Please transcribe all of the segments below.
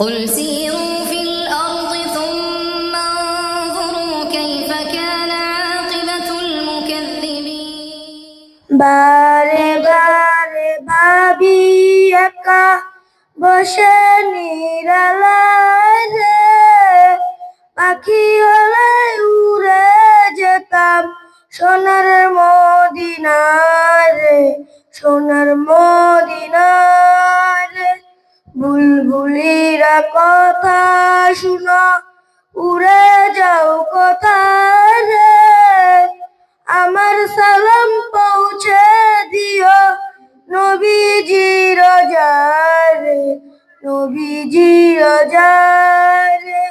قل سيروا في الأرض ثم انظروا كيف كان عاقبة المكذبين বারে বারে ভাবি একা বসে নিরালায় রে পাখি হলে উড়ে যেতাম সোনার মদিনারে সোনার মদিনারে বুলবুলিরা কথা শুনো, উড়ে যাও কোথায় রে। আমার সালাম পৌঁছে দিও নবীজি রোজারে নবীজি রোজারে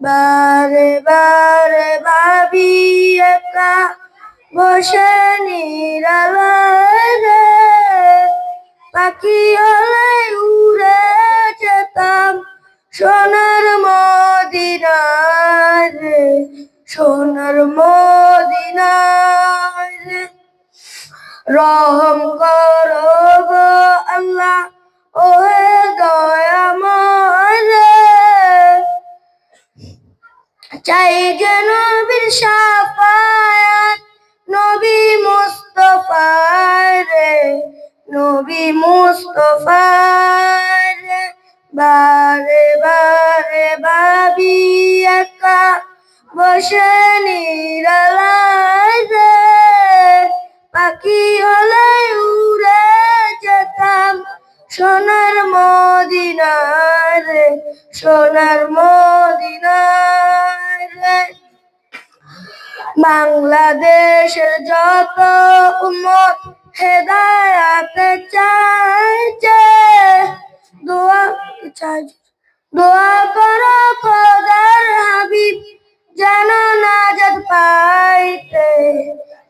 বারে বারে, ভাবি একা বসে নিরালারে। পাখি হলে উড়ে যেতাম সোনার মদিনারে সোনার মদিনারে রহম করো গো আল্লাহ, ওহে দয়াময় চাই যেন বীর সাফায়াত নবী মুস্তফার রে, নবী মুস্তফার রে বারে বারে ভাবি একা বসে নিরালায় পাখি হলে উড়ে যেতাম সোনার মদিনার সোনার মদিনার বাংলাদেশের যত উম্মত হেদায়াতে চাইছে চাই। দোয়া করো খোদার হাবিব, যেন নাজাত পাইতে,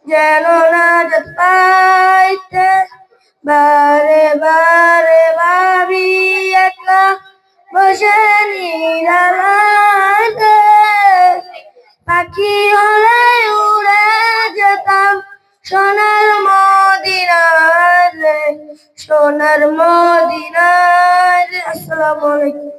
যেন নাজাত পাইতে। বারে বারে ভাবি একা বসে নিরালাতে। পাখি হলে উড়ে যেতাম, সোনার সোনার মদিনার। আসসালামু আলাইকুম